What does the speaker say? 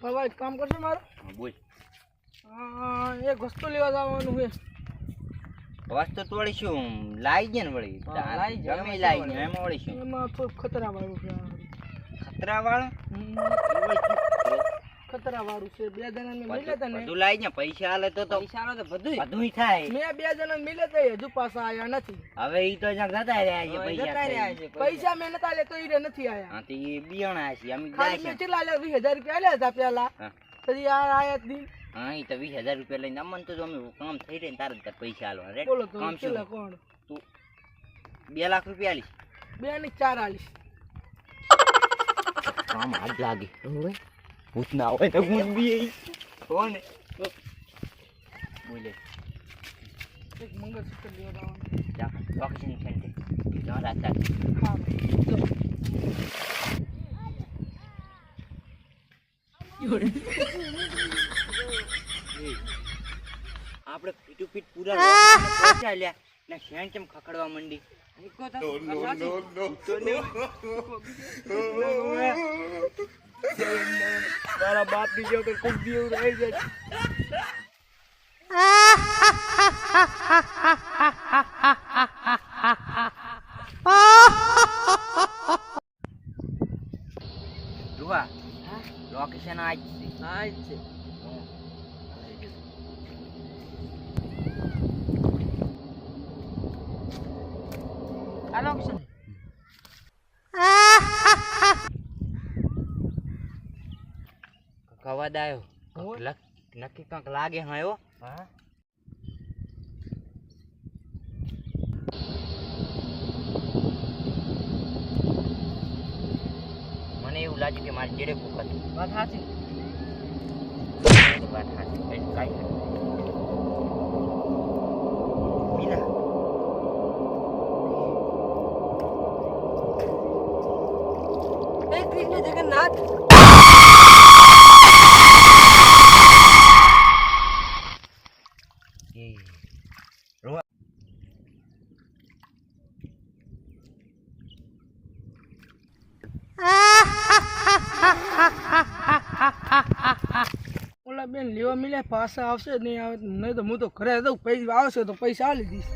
પણ એક કામ કરશો મારું? હા, બોલ. આ, એક વસ્તુ લેવા જવાનું છે. વસ્તુ તો વળી શું લાઈ ગયા ને વળી. ગમે લાઈ શું એમાં વળી શું એમાં થોડું ખતરા વાળું છે. ખતરા વાળું? એ? ખતરા વાળું છે. બે જણા ને મિલ્યા હતા ને બધું લાઈ ને પૈસા આલે તો તો પૈસા આલે તો બધું બધું થાય. મેં બે જણા મિલ્યા હતા એ હજુ પાછા આયા નથી. હવે ઈ તો જ્યાં જતા રહ્યા છે પૈસા ખાઈને. પૈસા મેં નતા લે તો ઈ રે નથી આયા. હા તો ઈ બિયાણા છે અમે ખાલી મેં છે કેટલા લે વીસ હજાર રૂપિયા આલ્યા હતા પેલા. હા. પછી આ આયા દી હા ઈ તો 20000 રૂપિયા લઈને અમને તો જો અમે કામ થઈ રહે ને તારે પૈસા આલો રે બોલો તો કામ શું? કેટલા કોણ? તું બે લાખ રૂપિયા આલીશ. બે ને ચાર આલીશ. કામ આજ લાગે. ભૂત ના હોય તો ભૂત બી કોણ બોલે. એક મંગળસૂત્ર લેવા જવાનું. જા લોકેશન સેન્ડ કર જા રાતા હા જો. આપણે પીટુ પીટ પૂરા લોકેશન પહોંચ્યા લ્યા ને શેણ કેમ ખખડવા માંડી. તો. તારા બાપની જેવો તો ખૂબ બી એવું રહી જાય જોવા લોકેશન આજ છે હા જ છે આ લોકેશન કવાદ આવ્યો નક્કી કંઈક લાગે હા એવો? હા. મને એવું લાગ્યું કે મારી જેડે કુક હતી. વાત સાચી વાત સાચી કઈ નથી. મીના. જગન્નાથ. એ રોવા ઓલા બેન લેવા મિલે પાછા આવશે નહીં, આવે નહીં તો હું તો ઘરે દઉં પૈસા આવશે તો પૈસા આલી દઈશ.